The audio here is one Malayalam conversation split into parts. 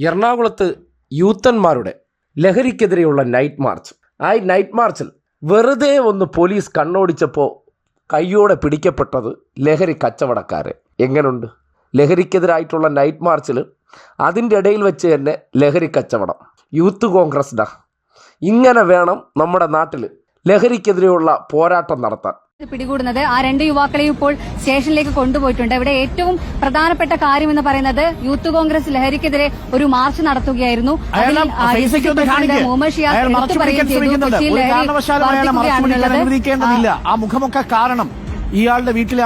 എറണാകുളത്ത് യൂത്തന്മാരുടെ ലഹരിക്കെതിരെയുള്ള നൈറ്റ് മാർച്ച് ആ നൈറ്റ് മാർച്ചിൽ വെറുതെ ഒന്ന് പോലീസ് കണ്ണോടിച്ചപ്പോൾ കയ്യോടെ പിടിക്കപ്പെട്ടത് ലഹരി കച്ചവടക്കാരെ. എങ്ങനെയുണ്ട് ലഹരിക്കെതിരായിട്ടുള്ള നൈറ്റ് മാർച്ചിൽ അതിന്റെ ഇടയിൽ വെച്ച് തന്നെ ലഹരി കച്ചവടം. യൂത്ത് കോൺഗ്രസ്ഡാ. ഇങ്ങനെ വേണം നമ്മുടെ നാട്ടിൽ ലഹരിക്കെതിരെയുള്ള പോരാട്ടം നടത്താൻ. പിടികൂടുന്നത് ആ രണ്ട് യുവാക്കളെയും ഇപ്പോൾ സ്റ്റേഷനിലേക്ക് കൊണ്ടുപോയിട്ടുണ്ട് ഇവിടെ ഏറ്റവും പ്രധാനപ്പെട്ട കാര്യം എന്ന് പറയുന്നത് യൂത്ത് കോൺഗ്രസ് ലഹരിക്കെതിരെ ഒരു മാർച്ച് നടത്തുകയായിരുന്നു ആ, ഫേസൊക്കെ ഒന്ന് DCC കാണിക്ക്. മുഹമ്മദ് ഷിയാസ് എടുത്തു പറയുകയും ചെയ്തു. കൊച്ചിയിൽ ലഹരി കാരണവശാലും അയാളെ മറച്ചു പിടിക്കാൻ വർദ്ധിക്കുകയാണെന്നുള്ളത്. ആ മുഖമൊക്കെ കാരണം ഇയാളുടെ വീട്ടിലെ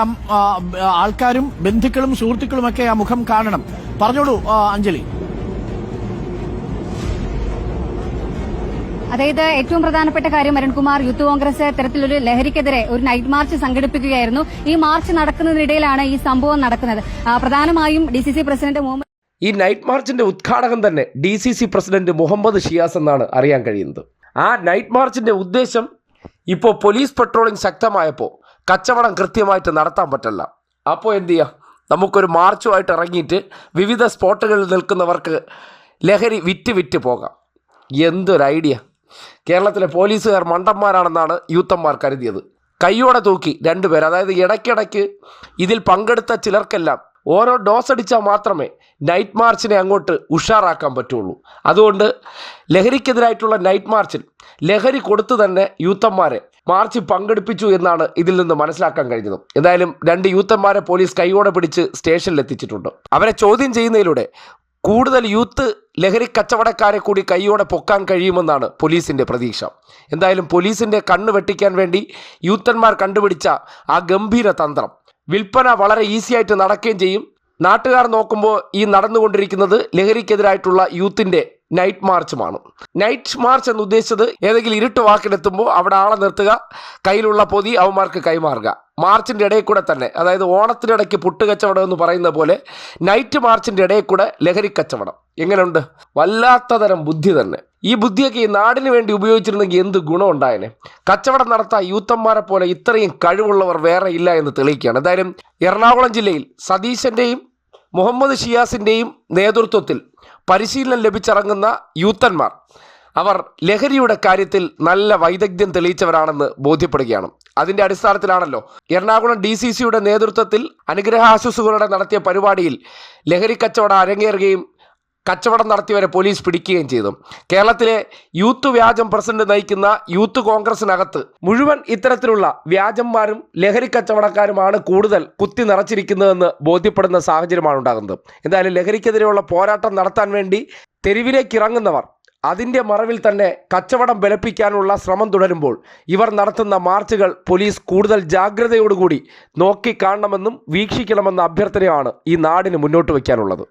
ആൾക്കാരും ബന്ധുക്കളും സുഹൃത്തുക്കളും ഒക്കെ ആ മുഖം കാണണം പറഞ്ഞോളൂ അഞ്ജലി അതായത് ഏറ്റവും പ്രധാനപ്പെട്ട കാര്യം അരുൺകുമാർ യൂത്ത് കോൺഗ്രസ് ഇത്തരത്തിലൊരു ലഹരിക്കെതിരെ ഒരു നൈറ്റ് മാർച്ച് സംഘടിപ്പിക്കുകയായിരുന്നു. ഈ മാർച്ച് നടക്കുന്നതിനിടയിലാണ് ഈ സംഭവം നടക്കുന്നത്. പ്രധാനമായും ഡി പ്രസിഡന്റ് മുഹമ്മദ് ഈ നൈറ്റ് മാർച്ചിന്റെ ഉദ്ഘാടകം തന്നെ ഡി പ്രസിഡന്റ് മുഹമ്മദ് ഷിയാസ് എന്നാണ് അറിയാൻ കഴിയുന്നത്. ആ നൈറ്റ് മാർച്ചിന്റെ ഉദ്ദേശം ഇപ്പോൾ പോലീസ് പെട്രോളിംഗ് ശക്തമായപ്പോൾ കച്ചവടം കൃത്യമായിട്ട് നടത്താൻ പറ്റില്ല. അപ്പോൾ എന്ത് ചെയ്യുക നമുക്കൊരു മാർച്ചുമായിട്ട് ഇറങ്ങിയിട്ട് വിവിധ സ്പോട്ടുകളിൽ നിൽക്കുന്നവർക്ക് ലഹരി വിറ്റ് വിറ്റ് പോകാം. എന്തൊരു ഐഡിയ. കേരളത്തിലെ പോലീസുകാർ മണ്ടന്മാരാണെന്നാണ് യൂത്തന്മാർ കരുതിയത്. കൈയോടെ തൂക്കി രണ്ടുപേർ അതായത് ഇടയ്ക്കിടയ്ക്ക് ഇതിൽ പങ്കെടുത്ത ചിലർക്കെല്ലാം ഓരോ ഡോസ് അടിച്ചാൽ മാത്രമേ നൈറ്റ് മാർച്ചിനെ അങ്ങോട്ട് ഉഷാറാക്കാൻ പറ്റുള്ളൂ. അതുകൊണ്ട് ലഹരിക്കെതിരായിട്ടുള്ള നൈറ്റ് മാർച്ചിൽ ലഹരി കൊടുത്തു തന്നെ യൂത്തന്മാരെ മാർച്ച് പങ്കെടുപ്പിച്ചു എന്നാണ് ഇതിൽ നിന്ന് മനസ്സിലാക്കാൻ കഴിഞ്ഞത്. എന്തായാലും രണ്ട് യൂത്തന്മാരെ പോലീസ് കൈയോടെ പിടിച്ച് സ്റ്റേഷനിൽ എത്തിച്ചിട്ടുണ്ട് അവരെ ചോദ്യം ചെയ്യുന്നതിലൂടെ കൂടുതൽ യൂത്ത് ലഹരി കച്ചവടക്കാരെ കൂടി കൈയോടെ പൊക്കാൻ കഴിയുമെന്നാണ് പോലീസിന്റെ പ്രതീക്ഷ. എന്തായാലും പോലീസിന്റെ കണ്ണ് വെട്ടിക്കാൻ വേണ്ടി യൂത്തന്മാർ കണ്ടുപിടിച്ച ആ ഗംഭീര തന്ത്രം. വിൽപ്പന വളരെ ഈസിയായിട്ട് നടക്കുകയും ചെയ്യും. നാട്ടുകാർ നോക്കുമ്പോൾ ഈ നടന്നുകൊണ്ടിരിക്കുന്നത് ലഹരിക്കെതിരായിട്ടുള്ള യൂത്തിന്റെ നൈറ്റ് മാർച്ചുമാണ് നൈറ്റ് മാർച്ച് എന്ന് ഉദ്ദേശിച്ചത് ഏതെങ്കിലും ഇരുട്ട് വാക്കിലെത്തുമ്പോൾ അവിടെ ആളെ നിർത്തുക കയ്യിലുള്ള പൊതി അവന്മാർക്ക് കൈമാറുക. മാർച്ചിന്റെ ഇടയിൽ കൂടെ തന്നെ അതായത് ഓണത്തിനിടയ്ക്ക് പുട്ടുകച്ചവടം എന്ന് പറയുന്ന പോലെ നൈറ്റ് മാർച്ചിന്റെ ഇടയിൽ കൂടെ ലഹരി കച്ചവടം എങ്ങനെയുണ്ട്? വല്ലാത്ത തരം ബുദ്ധി തന്നെ. ഈ ബുദ്ധിയൊക്കെ ഈ നാടിന് വേണ്ടി ഉപയോഗിച്ചിരുന്നെങ്കിൽ എന്ത് ഗുണം ഗുണമുണ്ടായേനെ കച്ചവടം നടത്താൻ യൂത്തന്മാരെ പോലെ ഇത്രയും കഴിവുള്ളവർ വേറെ ഇല്ല എന്ന് തെളിയിക്കുകയാണ്. എന്തായാലും എറണാകുളം ജില്ലയിൽ സതീശന്റെയും മുഹമ്മദ് ഷിയാസിന്റെയും നേതൃത്വത്തിൽ പരിശീലനം ലഭിച്ചിറങ്ങുന്ന യൂത്തന്മാർ അവർ ലഹരിയുടെ കാര്യത്തിൽ നല്ല വൈദഗ്ധ്യം തെളിയിച്ചവരാണെന്ന് ബോധ്യപ്പെടുകയാണ്. അതിന്റെ അടിസ്ഥാനത്തിലാണല്ലോ എറണാകുളം ഡി സി സിയുടെ നേതൃത്വത്തിൽ അനുഗ്രഹാശുസുകളുടെ നടത്തിയ പരിപാടിയിൽ ലഹരി കച്ചവടം അരങ്ങേറുകയും കച്ചവടം നടത്തിയവരെ പോലീസ് പിടിക്കുകയും ചെയ്തു. കേരളത്തിലെ യൂത്ത് വ്യാജം പ്രസിഡന്റ് നയിക്കുന്ന യൂത്ത് കോൺഗ്രസിനകത്ത് മുഴുവൻ ഇത്തരത്തിലുള്ള വ്യാജന്മാരും ലഹരി കച്ചവടക്കാരുമാണ് കൂടുതൽ കുത്തി നിറച്ചിരിക്കുന്നതെന്ന് ബോധ്യപ്പെടുന്ന സാഹചര്യമാണ് ഉണ്ടാകുന്നത്. എന്തായാലും ലഹരിക്കെതിരെയുള്ള പോരാട്ടം നടത്താൻ വേണ്ടി തെരുവിലേക്ക് ഇറങ്ങുന്നവർ അതിന്റെ മറവിൽ തന്നെ കച്ചവടം ബലപ്പിക്കാനുള്ള ശ്രമം തുടരുമ്പോൾ ഇവർ നടത്തുന്ന മാർച്ചുകൾ പോലീസ് കൂടുതൽ ജാഗ്രതയോടുകൂടി നോക്കിക്കാണണമെന്നും വീക്ഷിക്കണമെന്ന അഭ്യർത്ഥനയാണ് ഈ നാടിന് മുന്നോട്ട് വയ്ക്കാനുള്ളത്.